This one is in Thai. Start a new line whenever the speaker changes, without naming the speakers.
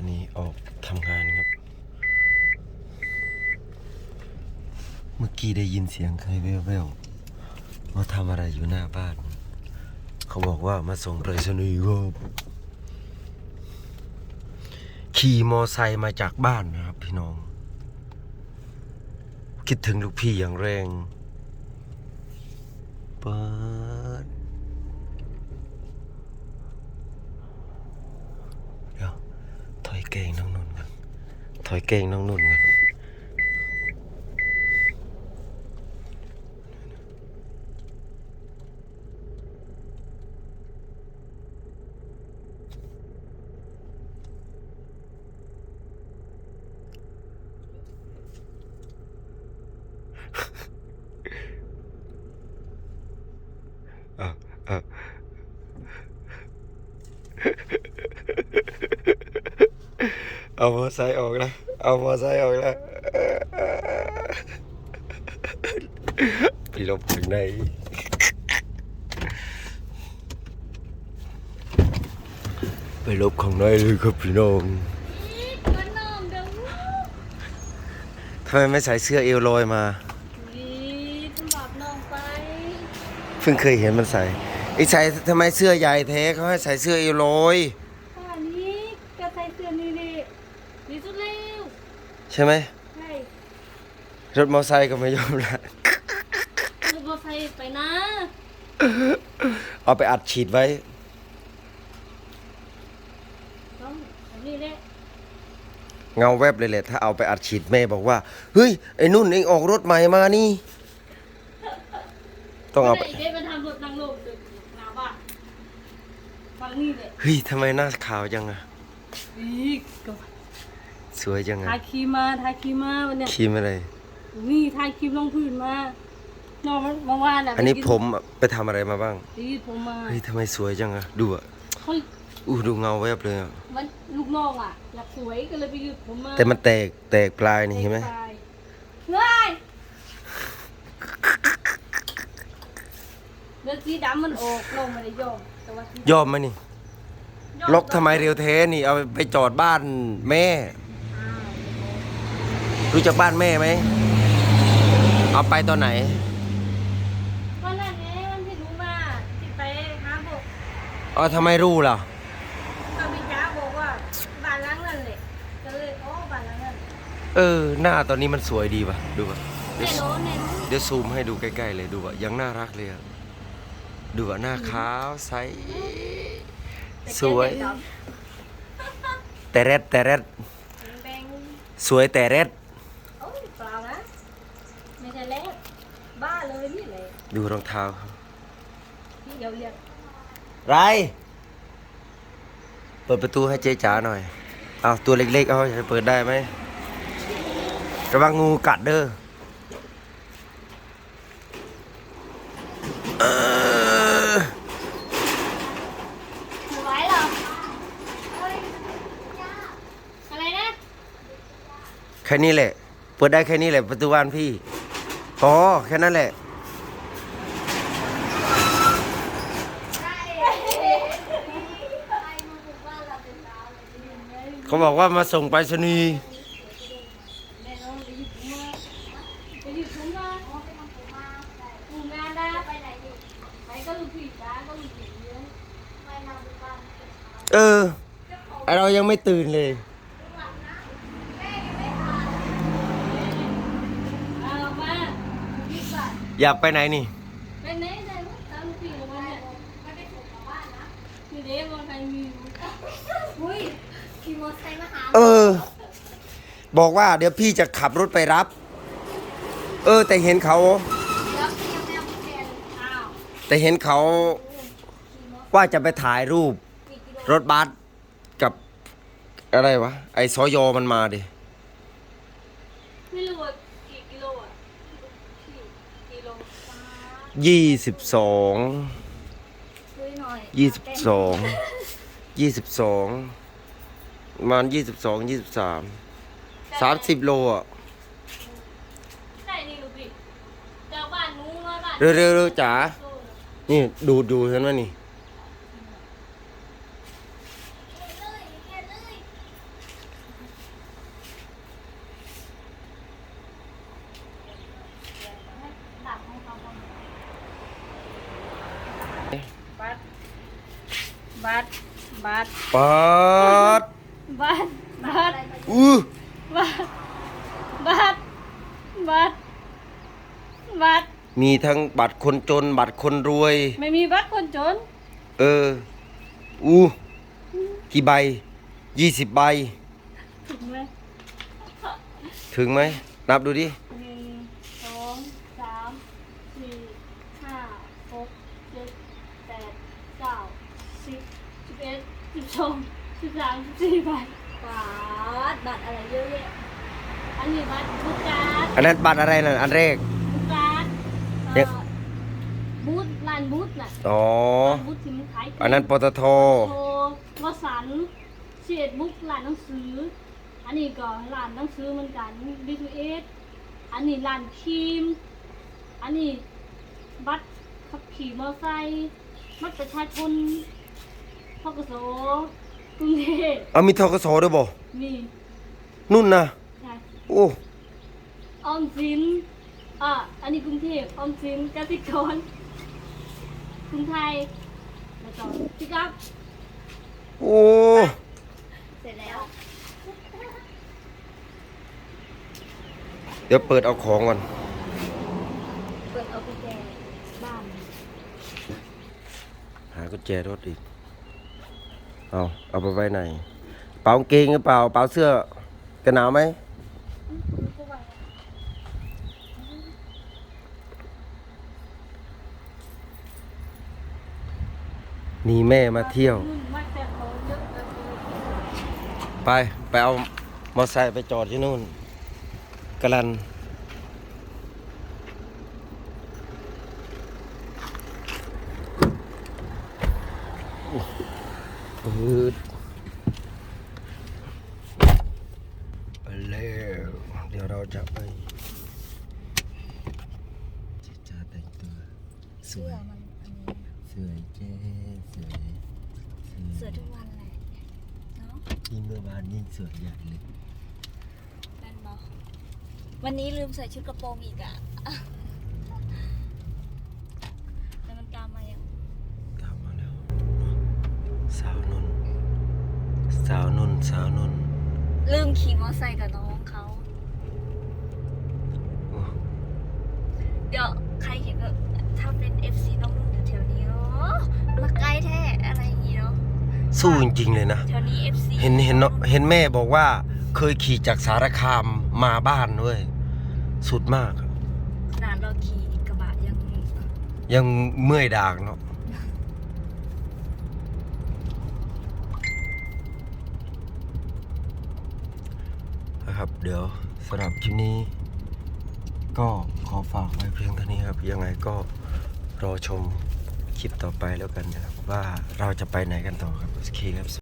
อันนี้ออกทำงานครับ เมื่อกี้ได้ยินเสียงใครแว่วๆว่าทำอะไรอยู่หน้าบ้าน เขาบอกว่ามาส่งไปรษณีย์ครับขี่มอไซค์มาจากบ้านนะครับ พี่น้อง คิดถึงลูกพี่อย่างแรงเปิดเดี๋ยวถอย เก่งน้องนุ่นกันถอยเก่งน้องนุ่นกันเอาเอา เอามอไซค์ออกแล้วเอามอไซค์ออกแล้วพี่ลบถึงไหนไปลบของไหนเลยครับพี่น้อง
ก็น้องเด้อ
ทำไมไม่ใส่เสื้อเอวลอยมา
วีคุณบอกน้องไป
เพิ่งเคยเห็นมันใส่ไอ้ใส่ทำไมเสื้อใหญ่แท้เขาให้ใส่เสื้อเอวลอย
ป่านนี้ก็ใส่เสื้อนี่ดิดีสุดแล้ว
ใช่ไหม
ใช่
รถมอไซค์ก็ไม่ยอมละ
ลูกบอใส่ไปนะ
เอาไปอัดฉีดไว้
ต้องแบบนี้แหละ
เงาแวบเลยแหละถ้าเอาไปอัดฉีดแม่บอกว่า เฮ้ย ไอ้นุ่นเองออกรถใหม่มานี่ ต้องเอาไป
ได้ไปทำรถนางโลกดึกหนาบ้านฟังนี่แหละ
เฮ้ยทำไมหน้าขาวจังอะ
อีกก็
สวยจังอะ
ทาครีมมาทาครีมมาวันเนี้ย
ครีมอะไร
นี่ทาครีมลงพื้นมาน้องมันเมื่อวานอะ
อันนี้
ไปกิ
ผมอะไปทำอะไรมาบ้าง
ดีผมมา
เฮ้ยทำไมสวยจังอะดูอะ
เขา
อู้ดูเงาแวบเลยอะ
มันลูกน้องอะอยากสวยก็เลยไปยืดผมมา
แต่มันแตกแตกปลายนี่เห็นไหม
เฮ้ยเลือดสีดำมันออกลงมาในยอมแต่ว่าสี
ยอมไหมนี่ล็อกทำไมเร็วเทนี่เอาไปจอดบ้านแม่
อ้าว
รู้จักบ้านแม่ไหม เอาไปตอนไหน
วันนั้นไงวันที่รู้มาที่ไปหาบอก
เอาทำไมรู้ล่ะ
ก็พี่จ้าบอกว่าบ้านหล้างนั่นแหละก็เลยอ๋อบ้านหล้างนั่น
เออ หน้าตอนนี้มันสวยดีป่ะ ดูป่ะเดี๋
แน่
ยวน
อนแน่นอน
เดี๋ยวซูมให้ดูใกล้ๆเลยดูป่ะ ยังน่ารักเลยอะดูอะ หน้าขาวใส สวย แต่เร็ดแต่เร็ด
แบง
สวยแต่เร็ด
โอ้ยเปล่านะไม่ใช่แล้วบ้าเลยนี่เลย
ดูรองเท้าเขา
ที่เดียวเรียก
ไร เปิดประตูให้เจ๊จ๋าหน่อย เอาตัวเล็กๆ เอาจะเปิดได้ไหมระวังงูกัดเด้อเออ
สวยเหรอเฮ้ยอะไรนะ
แค่นี้แหละ เปิดได้แค่นี้แหละประตูบ้านพี่พอแค่นั้นแหละ เขาบอกว่ามาส่งไปรษณีย์
แน่นอนไปหยิบผมมาไปหยิบผมมาอ๋อไปทำผมมาทำงานได้ไปไหนดิไปก็ลูกผีจ้าก็ลูกผีเลี้ยงไปนอนดูบ้าน
เออไอ้เรายังไม่ตื่นเลย
เอามาพี่ก่อน
อยากไปไหนนี่
ไปไหนได้ลูกตามลูกผีลงมาเนี่ยไม่ไปส่งกลับบ้านนะคือเด็กมันใครมีอยู่อุ้ยขี่ มอเตอร์ไซค์มาหา
เออ บอกว่าเดี๋ยวพี่จะขับรถไปรับ เออ แต่เห็นเขา
แล้วพี่ยังไม่เอากุญแจเลยอ้าว
แต่เห็นเขาว่าจะไปถ่ายรูป
กี่กิโล
รถบัสกับอะไรวะ ไอ้สอยอมันมาดิ
ไม่รู้ว่ากี่กิโลอะกี่กิโลฟ้า
ยี่สิบสอง
ช่วยหน่อย
ยี่สิบสองยี่สิบสอง ประมาณยี่สิบสองยี่สิบสามสามสิบโลอะ
เจ้ว
เร็วๆจ๋า
นี่
ดูดูเห็นไหมนี่
บัตรบัตรบัตร
ปัด
บัตรบัตร
อู้
บัตรบัตรบัตรบัตร
มีทั้งบัตรคนจน บัตรคนรวย
ไม่มีบัตรคนจน
เออ อู้กี่ใบยี่สิบใบ
ถูกไหม
ถึงไหม นับดูดิ
หนึ่งสองสามสี่ห้าหกเจ็ดแปดเก้าสิบสิบเอ็ดสิบสอง สิบสามสิบสี่ใบบัตรบัตรอะไรเยอะแยะอันนี้บัตรบูการ์ด
อันนั้นบัตรอะไรนั่นอันแรก
บูการ์ด
เอ๊ะ
เอ่อบูธร้านบูธน่ะ
อ๋อ
ร้านบูธที่มันขาย
อันนั้นปตท
โทรวสันเชียดบุ๊กร้านหนังสือ อันนี้ก็ร้านหนังสือเหมือนกัน B2S อันนี้ร้านครีม อันนี้บัตรขับขี่มอเตอร์ไซค์บัตรประชาชนพกส กรุงเทพ
เอามีทกสด้วยบ่
มี
นุ่นนะ
ใช่
โอ้
ออมสินอะอันนี้กรุงเทพออมสินกสิกรกรุงไทยแล้วก็พิกับ
โอ้
เสร็จแล้ว
เดี๋ยวเปิดเอาของก่อน
เปิดเอากุญแจบ้าน
หากุญแจรถอีก เอาเอาไปไว้ไหนเป๋ากางเกงหรือเปล่าเป๋าเสื้อกันหนาวไหมหนีแม่มาเที่ยว ไป ไปเอามอไซค์ไปจอดที่นู่นกลัน ปืดไปแล้วเดี๋ยวเราจะไปจะจะแต่งตัวสวยสวยเจ๊สวย
เสือทุกวันแหละเนาะ
ยิ่งเมื่อวานยิ่งสวยใหญ่เลย
แม่นบอวันนี้ลืมใส่ชุดกระโปรงอีกอะ
สาวนุ่นสาวนุ่น
ลืมขี่มอไซค์กับน้องเขา
โอ้
เดี๋ยวใครเห็นแบบถ้าเป็น FC น้องนุ่นอยู่แถวนี้เนาะมาไกลแท้อะไรอย่างงี้เนาะ
สู้จริงๆเลยนะ
แถวนี้ FC
เห็นเห็นเนอะเห็นแม่บอกว่า เคยขี่จากสารคามมาบ้านด้วยสุดมาก
ขนาดเราขี่กระบะยัง
ยังเมื่อยดากเนาะ นะครับ เดี๋ยวสำหรับคลิปนี้ ก็ขอฝากไว้เพียงเท่านี้ครับ ยังไงก็รอชมคลิปต่อไปแล้วกันนะครับ ว่าเราจะไปไหนกันต่อครับโอเคครับส